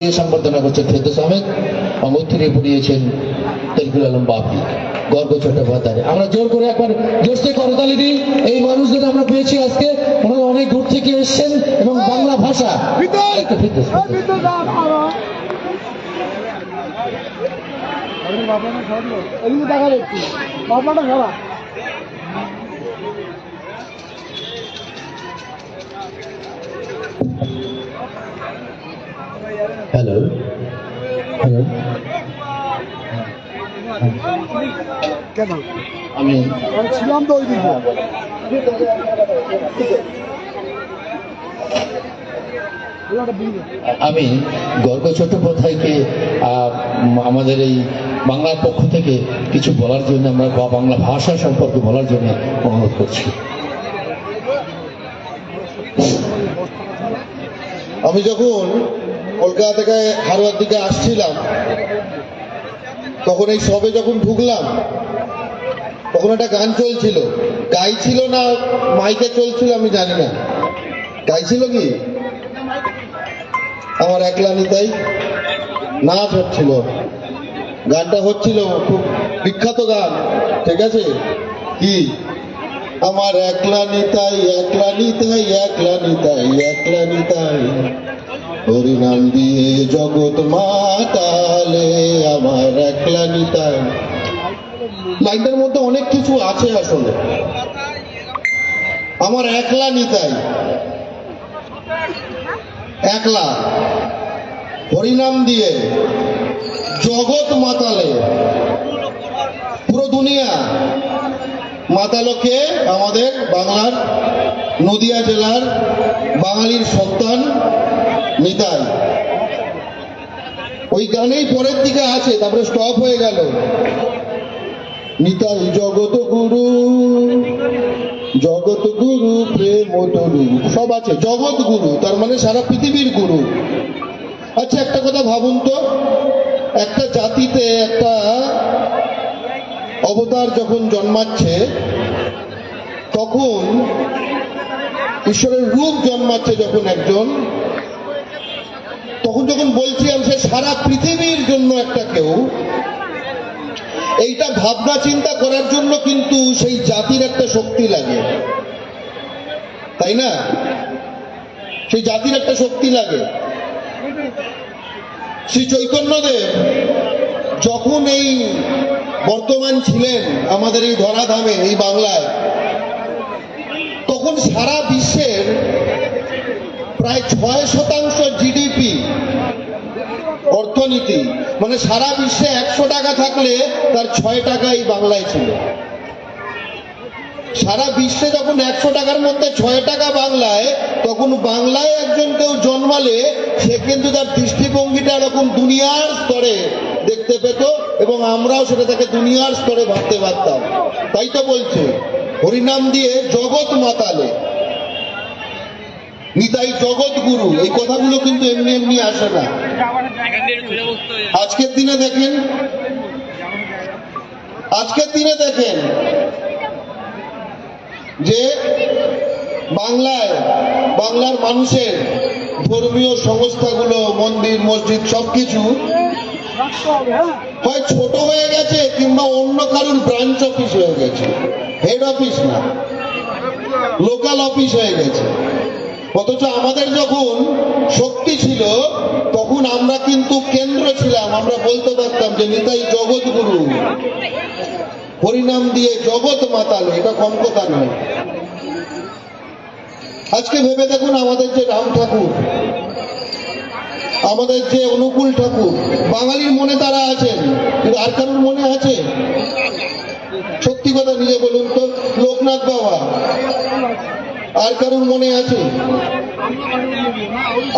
সম্বর্ধনা করছেন ফেরদৌস আহমেদ অঙ্গত্রী পড়িয়েছেন তরিকুল আলম বাপি গর্গ চট্টোপাধ্যায়। আমরা জোর করে একবার জোরসে করতালি দিই এই মানুষদের আমরা পেয়েছি আজকে ওনারা অনেক দূর থেকে এসেছেন এবং বাংলা ভাষা। ফেরদৌস। এদিকে দেখা যাচ্ছে বাবাটা খারাপ হ্যালো হ্যালো কেন আমি ছিলাম তো ওই দিকে আমি গর্গ চট্টোপাধ্যায়কে আমাদের এই বাংলার পক্ষ থেকে কিছু বলার জন্য আমরা বা বাংলা ভাষা সম্পর্কে বলার জন্য অনুরোধ করছি। আমি যখন কলকাতা থেকে হারোয়ার দিকে আসছিলাম, তখন এই সবে যখন ঢুকলাম, তখন একটা গান চলছিল। গাইছিল না, মাইকে চলছিল, আমি জানি না। গাইছিল কি? আমার একলা নিতাই নাচ হচ্ছিল। গানটা হচ্ছিল খুব বিখ্যাত গান, ঠিক আছে? কি? আমার একলা নিতাই একলা নিতাই একলা নিতাই একলা নিতাই হরিনাম দিয়ে জগৎ মাতালে আমার একলা লাইনটার মধ্যে অনেক কিছু আছে আসলে। আমার একলা নিতাই। একলা। হরিনাম দিয়ে জগৎ মাতালে। পুরো দুনিয়া। মাতালোকে আমাদের বাংলার নদিয়া জেলার বাঙালির সন্তান নিতাই ওই গানেই পরের দিকে আছে, তারপরে স্টপ হয়ে গেল। নিতাই জগত গুরু জগত গুরু, প্রেম তরু সব আছে, জগৎ গুরু, তার মানে সারা পৃথিবীর গুরু। আচ্ছা একটা কথা ভাবুন তো। একটা জাতিতে একটা অবতার যখন জন্মাচ্ছে, তখন ঈশ্বরের রূপ জন্মাচ্ছে যখন একজন তখন যখন বলছিলাম সে সারা পৃথিবীর জন্য একটা কেউ, এইটা ভাবনা চিন্তা করার জন্য কিন্তু সেই জাতির একটা শক্তি লাগে। তাই না? সেই জাতির একটা শক্তি লাগে। শ্রী চৈতন্যদেব যখন এই বর্তমান ছিলেন আমাদের এই ধরাধামে, এই বাংলায়, তখন সারা বিশ্বের প্রায় ছয় শতাংশ জিডিপি অর্থনীতি। মানে সারা বিশ্বে একশো টাকা থাকলে তার ছয় টাকা এই বাংলায় ছিল। সারা বিশ্বে যখন একশো টাকার মধ্যে ছয় টাকা বাংলায়, তখন বাংলায় একজন কেউ জন্মালে, সে কিন্তু তার দৃষ্টিভঙ্গিটা এরকম দুনিয়ার স্তরে দেখতে পেত এবং আমরাও সেটা তাকে দুনিয়ার স্তরে ভাবতে পারতাম। তাই তো বলছে, হরিনাম দিয়ে জগৎ মাতালে। নিতাই জগৎ গুরু, এই কথাগুলো কিন্তু এমনি এমনি আসে না। আজকের দিনে দেখেন, আজকের দিনে দেখেন যে বাংলায় বাংলার মানুষের ধর্মীয় সংস্থাগুলো, মন্দির, মসজিদ, সবকিছু হয় ছোট হয়ে গেছে কিংবা অন্য কারোর ব্রাঞ্চ অফিস হয়ে গেছে। হেড অফিস না। লোকাল অফিস হয়ে গেছে। অথচ আমাদের যখন শক্তি ছিল তখন আমরা কিন্তু কেন্দ্র ছিলাম, আমরা বলতে পারতাম যে নিতাই জগৎ গুরু। হরিনাম দিয়ে জগৎ মাতালো এটা কম কথা নয়। আজকে ভেবে দেখুন আমাদের যে রাম ঠাকুর, আমাদের যে অনুকূল ঠাকুর, বাঙালির মনে তারা আছেন, কিন্তু আর কারোর মনে আছে? সত্যি কথা নিজে বলুন তো, লোকনাথ বাবা। আর কারোর মনে আছে?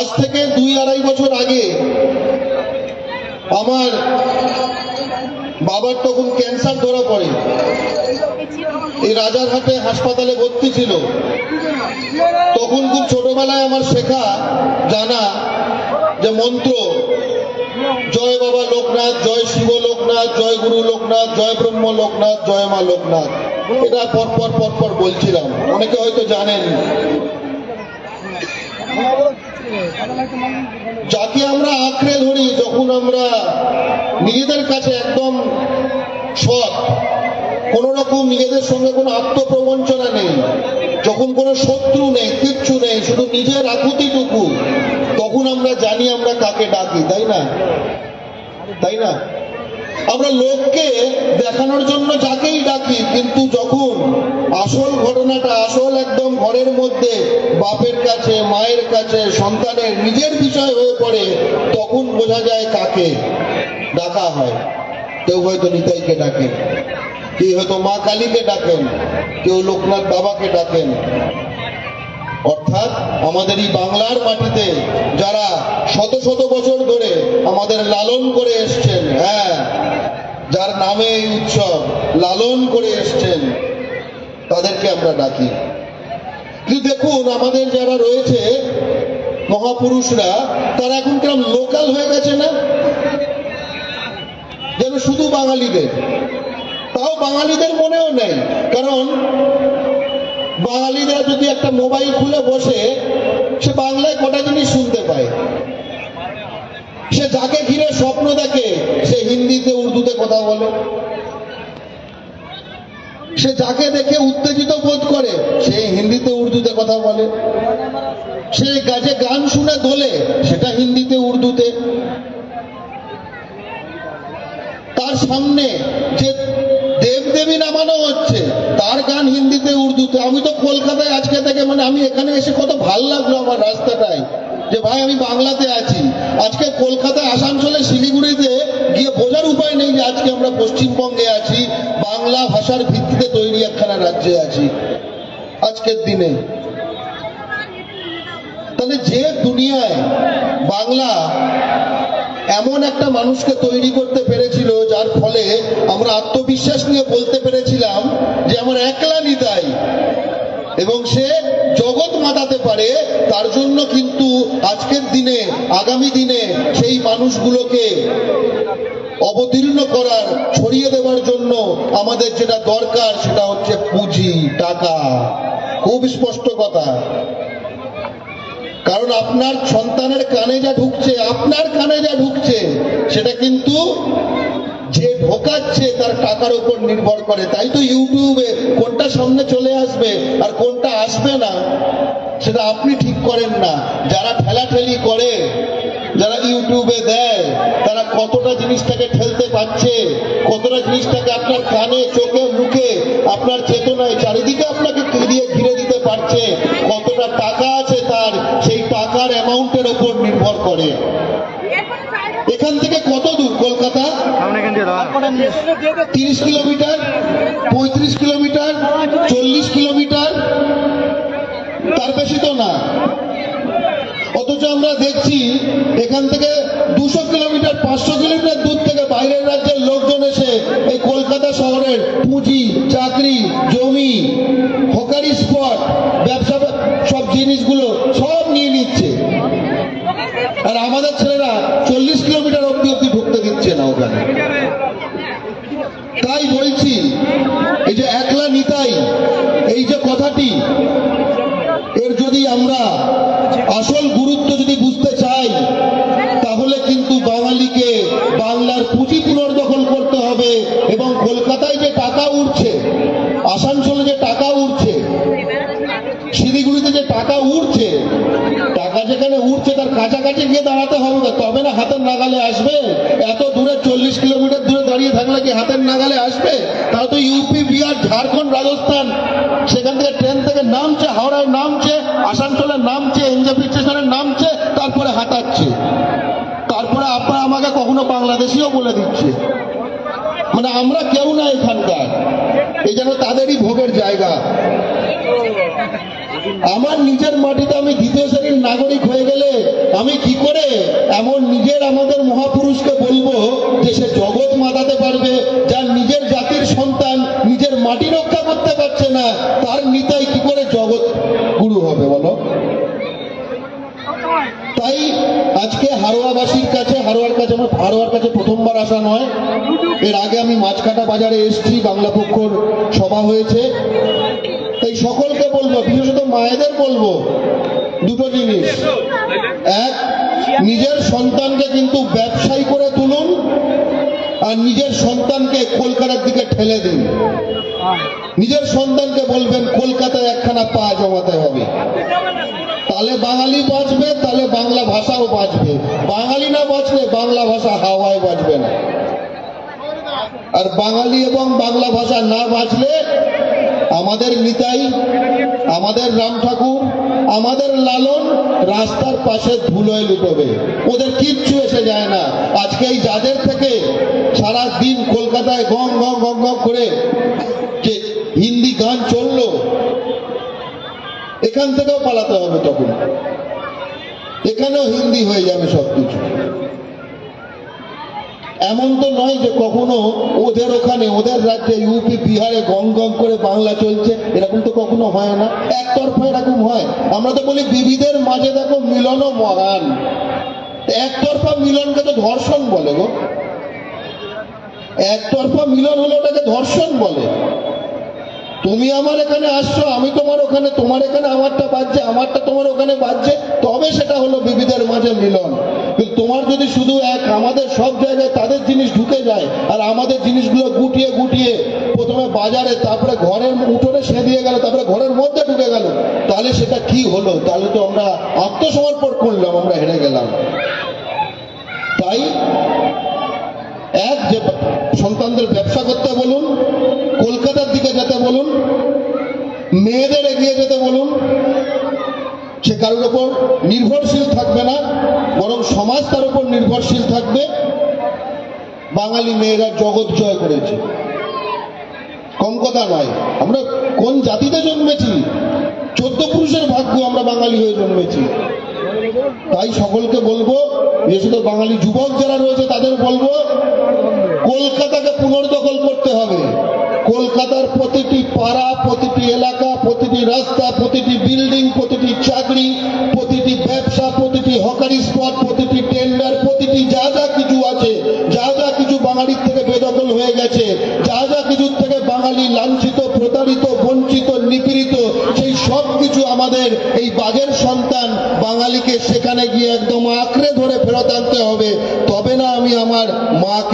আজ থেকে দুই আড়াই বছর আগে আমার বাবার তখন ক্যান্সার ধরা পড়ে। এই রাজারহাটে হাসপাতালে ভর্তি ছিল। তখন খুব ছোটবেলায় আমার শেখা জানা যে মন্ত্র জয় বাবা লোকনাথ, জয় শিব লোকনাথ, জয় গুরু লোকনাথ, জয় ব্রহ্ম লোকনাথ, জয় মা লোকনাথ। এটা পর পর পর পর বলছিলাম। অনেকে হয়তো জানেন। যাকে আমরা আঁকড়ে ধরি, যখন আমরা নিজেদের কাছে একদম সৎ কোন রকম নিজেদের সঙ্গে কোনো আত্মপ্রবঞ্চনা নেই, যখন কোনো শত্রু নেই, কিচ্ছু নেই, শুধু নিজের আকুতিটুকু তখন আমরা জানি আমরা কাকে ডাকি, তাই না? তাই না? আমরা লোককে দেখানোর জন্য যাকেই ডাকি, কিন্তু যখন আসল ঘটনাটা, আসল একদম ঘরের মধ্যে বাপের কাছে, মায়ের কাছে, সন্তানের নিজের বিষয় হয়ে পড়ে, তখন বোঝা যায় কাকে ডাকা হয়। কেউ হয়তো নিতাইকে ডাকেন, কেউ হয়তো মা কালীকে ডাকেন, কেউ লোকনাথ বাবাকে ডাকেন। অর্থাৎ আমাদের এই বাংলার মাটিতে যারা শত শত বছর ধরে আমাদের লালন করে এসছেন হ্যাঁ যার নামে এই উৎসব লালন করে এসছেন, তাদেরকে আমরা ডাকি। কিন্তু দেখুন, আমাদের যারা রয়েছে মহাপুরুষরা, তারা এখন কিরম লোকাল হয়ে গেছে না? যেন শুধু বাঙালিদের। তাও বাঙালিদের মনেও নেই। কারণ বাঙালিরা যদি একটা মোবাইল খুলে বসে, সে বাংলায় কটা জিনিস শুনতে পায়? সে যাকে ঘিরে স্বপ্ন দেখে, সে হিন্দিতে, উর্দুতে কথা বলে। সে যাকে দেখে উত্তেজিত বোধ করে, সে হিন্দিতে, উর্দুতে কথা বলে। সে গাছে গান শুনে দোলে, সেটা হিন্দিতে, উর্দুতে। তার সামনে যে দেবদেবী নামানো হচ্ছে। তার গান হিন্দিতে, উর্দুতে। আমি তো কলকাতায় আজকে থেকে মানে আমি এখানে এসে কত ভালো লাগল আমার রাস্তাটায়। যে ভাই, আমি বাংলাতে আছি। আজকে কলকাতায়, আসানসোলে, শিলিগুড়িতে গিয়ে বোঝার উপায় নেই যে আজকে আমরা পশ্চিমবঙ্গে আছি, বাংলা ভাষার ভিত্তিতে তৈরি একখানা রাজ্যে আছি। আজকের দিনে। তাহলে যে দুনিয়ায় বাংলা এমন একটা মানুষকে তৈরি করতে পেরেছিল যার ফলে আমরা আত্মবিশ্বাস নিয়ে বলতে পেরেছিলাম যে আমার একলা নিতাই। এবং সে জগৎ মাতাতে পারে, তার জন্য কিন্তু আজকের দিনে, আগামী দিনে সেই মানুষগুলোকে অবতীর্ণ করার, ছড়িয়ে দেওয়ার জন্য আমাদের যেটা দরকার সেটা হচ্ছে পুঁজি, টাকা। খুব স্পষ্ট কথা। কারণ আপনার সন্তানের কানে যা ঢুকছে, আপনার কানে যা ঢুকছে, সেটা কিন্তু যে ঢোকাচ্ছে তার টাকার উপর নির্ভর করে। তাই তো ইউটিউবে কোনটা সামনে চলে আসবে আর কোনটা আসবে না, সেটা আপনি ঠিক করেন না। যারা ঠেলাঠেলি করে, যারা ইউটিউবে দেয়, তারা কতটা জিনিসটাকে ঠেলতে পারছে, কতটা জিনিসটাকে আপনার কানে, চোখে, মুখে, আপনার চেতনায়, চারিদিকে আপনাকে দিয়ে ঘিরে দিতে পারছে কতটা টাকা আছে তার সেই টাকার অ্যামাউন্টের ওপর নির্ভর করে এখান থেকে কত দূর কলকাতা তিরিশ কিলোমিটার, পঁয়ত্রিশ কিলোমিটার, চল্লিশ কিলোমিটার। তার বেশি তো না। অথচ আমরা দেখছি এখান থেকে দুশো কিলোমিটার, পাঁচশো কিলোমিটার দূর থেকে বাইরের রাজ্যের লোকজন এসে এই কলকাতা শহরের পুঁজি, চাকরি, জমি, হকারি স্পট, ব্যবসা, সব জিনিসগুলো সব নিয়ে নিচ্ছে। আর আমাদের ছেলেরা চল্লিশ কিলোমিটার অব্দি অব্দি ঢুকতে দিচ্ছে না ওখানে তাই বলছি এই যে একলা নিতাই এই যে কথাটি এর যদি আমরা আসল গুরুত্ব যদি বুঝতে চাই তাহলে কিন্তু বাঙালিকে বাংলার পুঁজি পুনর্দখল করতে হবে এবং কলকাতায় যে টাকা উঠছে আসানসোলে যে টাকা উঠছে শিলিগুড়িতে যে টাকা উঠছে টাকা যেখানে উঠছে তার কাছাকাছি গিয়ে দাঁড়াতে হবে না। তবে না হাতের নাগালে আসবে? এত দূরে চল্লিশ কিলোমিটার দূরে দাঁড়িয়ে থাকলে কি হাতের নাগালে আসবে? তাহলে তো ইউপি বিহার, ঝাড়খণ্ড, রাজস্থান, সেখান থেকে ট্রেন থেকে নামছে, হাওড়ায় নামছে, আসানসোলে নামছে, এনজেপি স্টেশনে নামছে, তারপরে হাঁটাচ্ছে। তারপরে আপনারা আমাকে কখনো বাংলাদেশিও বলে দিচ্ছে। মানে আমরা কেউ না এখানকার। এই যেন তাদেরই ভোগের জায়গা। আমার নিজের মাটিতে আমি দ্বিতীয় শ্রেণির নাগরিক হয়ে গেলে আমি কি করে এমন নিজের আমাদের মহাপুরুষকে বলব যে সে জগৎ মাতাতে পারবে, যার নিজের জাতির সন্তান নিজের মাটি রক্ষা করতে পারছে না? হারোয়াবাসীর কাছে, হারোয়ার কাছে আমার হারোয়ার কাছে প্রথমবার আসা নয়। এর আগে আমি মাছকাটা বাজারে এসেছি, বাংলা পক্ষর সভা হয়েছে। তাই সকলকে বলব, বিশেষত মায়েদের বলব, দুটো জিনিস। এক, নিজের সন্তানকে কিন্তু ব্যবসায়ী করে তুলুন, আর নিজের সন্তানকে কলকাতার দিকে ঠেলে দিন। নিজের সন্তানকে বলবেন, কলকাতায় একখানা পা জমাতে হবে। তাহলে বাঙালি বাঁচবে, তাহলে বাংলা ভাষাও বাঁচবে। বাঙালি না বাঁচলে বাংলা ভাষা হাওয়ায় বাঁচবে না। আর বাঙালি এবং বাংলা ভাষা না বাঁচলে আমাদের নিতাই, আমাদের রাম ঠাকুর, আমাদের লালন রাস্তার পাশে ধুলোয় লুটোবে। ওদের কিচ্ছু এসে যায় না। আজকে এই যাদের থেকে সারা দিন কলকাতায় গং গং গং গং করে হিন্দি গান চলল এখান থেকেও পালাতে হবে তখন। এখানেও হিন্দি হয়ে যাবে সবকিছু। এমন তো নয় যে কখনো ওদের ওখানে, ওদের রাজ্যে ইউপি বিহারে গং গং করে বাংলা চলছে, এরকম তো কখনো হয় না। একতরফা এরকম হয়। আমরা তো বলি বিবিধের মাঝে দেখো মিলনও মহান। একতরফা মিলনকে তো ধর্ষণ বলে গো। একতরফা মিলন হলে ওটাকে ধর্ষণ বলে। তুমি আমার এখানে আসছো, আমি তোমার ওখানে, তোমার এখানে আমারটা বাজছে, আমারটা তোমার ওখানে বাজছে, তবে সেটা হলো বিবিধের মাঝে মিলন। কিন্তু তোমার যদি শুধু এক, আমাদের সব জায়গায় তাদের জিনিস ঢুকে যায়, আর আমাদের জিনিসগুলো গুটিয়ে গুটিয়ে প্রথমে বাজারে, তারপরে ঘরের উঠোনে সে দিয়ে গেল, তারপরে ঘরের মধ্যে ঢুকে গেল, তাহলে সেটা কি হলো? তাহলে তো আমরা আত্মসমর্পণ করলাম, আমরা হেরে গেলাম। তাই এক, যে সন্তানদের ব্যবসা করতে বলুন, কলকাতার দিকে যেতে মেয়েদের এগিয়ে যেতে বলুন, সে কারোর ওপর নির্ভরশীল থাকবে না, বরং সমাজ তার উপর নির্ভরশীল থাকবে। বাঙালি মেয়েরা জগৎ জয় করেছে। কম কথা নয়, আমরা কোন জাতিতে জন্মেছি? চোদ্দ পুরুষের ভাগ্য আমরা বাঙালি হয়ে জন্মেছি। তাই সকলকে বলব বিশেষত বাঙালি যুবক যারা রয়েছে তাদের বলব, কলকাতাকে পুনর্দখল করতে হবে। কলকাতার প্রতিটি পাড়া, প্রতিটি এলাকা রাস্তা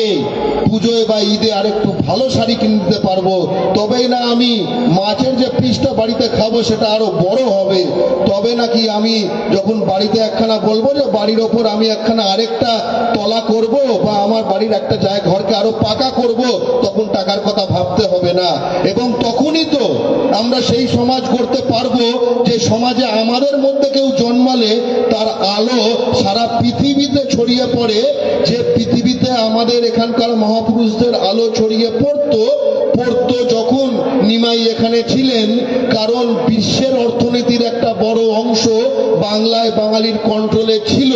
মাকে পুজোয় বা ঈদে আরেকটু ভালো শাড়ি কিনে দিতে পারব, তবেই না আমি মাছের যে পিসটা বাড়িতে খাব সেটা আরও বড় হবে। তবে নাকি আমি যখন বাড়িতে একখানা বলব যে বাড়ির ওপর আমি একখানা আরেকটা তলা করব বা আমার বাড়ির একটা জায়গা ঘরকে আরও পাকা করব, তখন টাকার কথা ভাবতে হবে না। এবং তখনই তো আমরা সেই সমাজ করতে পারব যে সমাজে আমাদের মধ্যে কেউ জন্মালে তার আলো সারা পৃথিবীতে ছড়িয়ে পড়ে, যে পৃথিবীতে আমাদের এখানকার মহাপুরুষদের আলো ছড়িয়ে পড়তো পড়তো যখন নিমাই এখানে ছিলেন, কারণ বিশ্বের অর্থনীতির একটা বড় অংশ বাংলায় বাঙালির কন্ট্রোলে ছিল,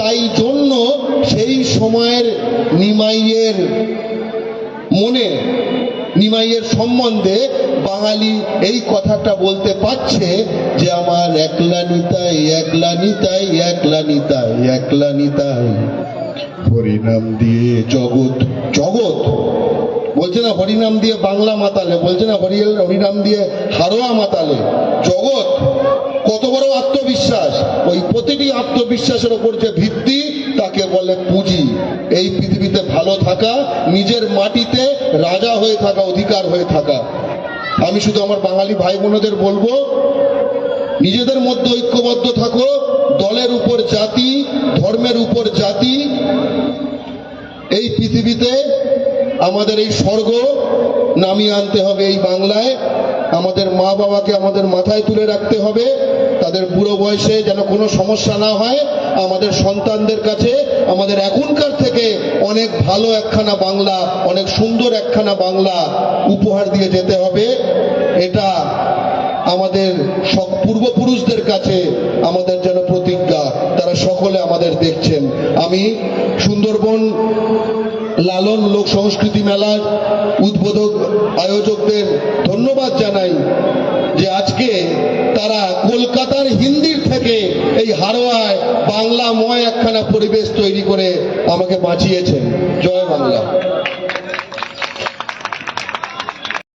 তাই জন্য সেই সময়ের নিমাইয়ের মনে, নিমাইয়ের সম্বন্ধে বাঙালি এই কথাটা বলতে পারছে যে আমার একলা নিতাই একলা নিতাই একলা নিতাই একলা নিতাই। হরিনাম দিয়ে জগৎ জগৎ? বলছে না হরিনাম দিয়ে বাংলা মাতালে, বলছে না হরি, হরিনাম দিয়ে হারোয়া মাতালে। জগৎ? কত বড় আত্মবিশ্বাস। ওই প্রতিটি আত্মবিশ্বাসের ওপর যে ভিত্তি, তাকে বলে পুঁজি। এই পৃথিবীতে ভালো থাকা, নিজের মাটিতে রাজা হয়ে থাকা, অধিকার হয়ে থাকা। আমি শুধু আমার বাঙালি ভাই বোনদের বলব নিজেদের মধ্যে ঐক্যবদ্ধ থাকো, দলের উপর জাতি, ধর্মের উপর জাতি। এই পৃথিবীতে আমাদের এই স্বর্গ নামিয়ে আনতে হবে এই বাংলায়। আমাদের মা বাবাকে আমাদের মাথায় তুলে রাখতে হবে। তাদের বুড়ো বয়সে যেন কোনো সমস্যা না হয়। আমাদের সন্তানদের কাছে আমাদের এখনকার থেকে অনেক ভালো একখানা বাংলা, অনেক সুন্দর একখানা বাংলা উপহার দিয়ে যেতে হবে। এটা আমাদের সব পূর্বপুরুষদের কাছে আমাদের যেন প্রতিজ্ঞা, তারা সকলে আমাদের দেখছেন। আমি সুন্দরবন লালন লোক সংস্কৃতি মেলার উদ্বোধক আয়োজকদের ধন্যবাদ জানাই যে আজকে তারা কলকাতার হিন্দির থেকে এই হারোয়ায় বাংলাময় একখানা পরিবেশ তৈরি করে আমাকে বাঁচিয়েছেন। জয় বাংলা।